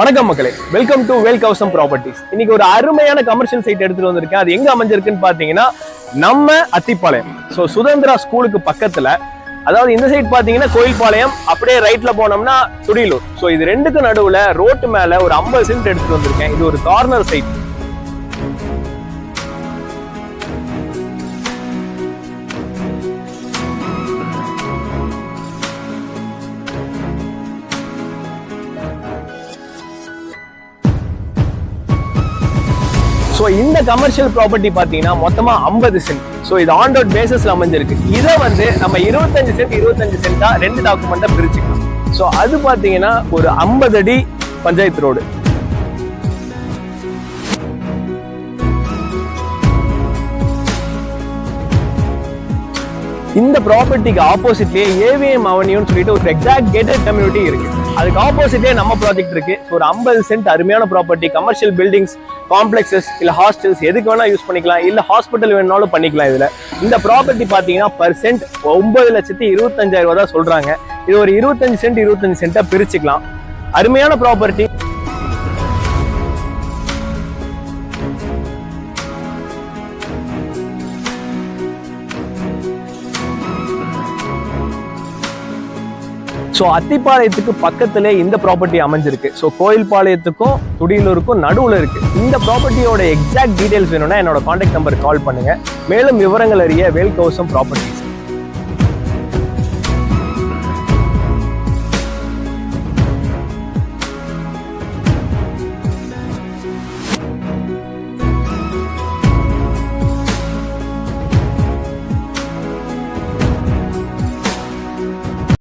வணக்கம் மக்களே. Welcome to Vel Kavasam properties இன்னைக்கு ஒரு அருமையான கமர்ஷியல் சைட் எடுத்துட்டு வந்திருக்கேன். அது எங்க அமைஞ்சிருக்குன்னு பாத்தீங்கன்னா நம்ம அத்திப்பாளையம். ஸோ சுதந்திரா ஸ்கூலுக்கு பக்கத்துல அதாவது இந்த சைட் பாத்தீங்கன்னா கோயில்பாளையம் அப்படியே ரைட்ல போனோம்னா துடியலூர். ஸோ இது ரெண்டுக்கு நடுவுல ரோட்டு மேல ஒரு ஐம்பது சென்ட் எடுத்துட்டு வந்திருக்கேன். இது ஒரு கார்னர் சைட் ஸோ இந்த கமர்ஷியல் ப்ராப்பர்ட்டி பார்த்தீங்கன்னா மொத்தமாக ஐம்பது சென்ட் ஸோ இது ஆன் ரோட் பேசஸில் அமைஞ்சிருக்கு. இதை வந்து நம்ம இருபத்தஞ்சு சென்ட் இருபத்தஞ்சு சென்ட்டாக ரெண்டு டாக்குமெண்ட்டை பிரிச்சுக்கலாம். ஸோ அது பார்த்தீங்கன்னா ஒரு ஐம்பது அடி பஞ்சாயத்து ரோடு இந்த ப்ராப்பர்ட்டிக்கு ஆப்போசிட்லயே ஏவிஎம் அவனியூன்னு சொல்லிட்டு ஒரு எக்ஸாக்ட் கேட்டட் கம்யூனிட்டி இருக்கு. அதுக்கு ஆப்போசிட்லயே நம்ம ப்ராஜெக்ட் இருக்கு. ஒரு ஐம்பது சென்ட் அருமையான ப்ராப்பர்ட்டி கமர்ஷியல் பில்டிங்ஸ் காம்ப்ளெக்ஸஸ் இல்ல ஹாஸ்டல்ஸ் எதுக்கு வேணா யூஸ் பண்ணிக்கலாம். இல்ல ஹாஸ்பிட்டல் வேணாலும் பண்ணிக்கலாம் இதுல. இந்த ப்ராப்பர்ட்டி பாத்தீங்கன்னா பர் சென்ட் ஒன்பது லட்சத்தி இருபத்தஞ்சாயிரம் ரூபா தான் சொல்றாங்க. இது ஒரு இருபத்தஞ்சு சென்ட் இருபத்தஞ்சு சென்ட்டா பிரிச்சுக்கலாம். அருமையான ப்ராப்பர்ட்டி ஸோ அத்திப்பாளையத்துக்கு பக்கத்திலே இந்த ப்ராப்பர்ட்டி அமைஞ்சிருக்கு. ஸோ கோயில்பாளையத்துக்கும் துடியலூருக்கும் நடுவில் இருக்கு. இந்த ப்ராப்பர்ட்டியோட எக்ஸாக்ட் டீடைல்ஸ் வேணும்னா என்னோட காண்டாக்ட் நம்பருக்கு கால் பண்ணுங்க. மேலும் விவரங்கள் அறிய வேல் கௌசம் ப்ராப்பர்ட்டிஸ்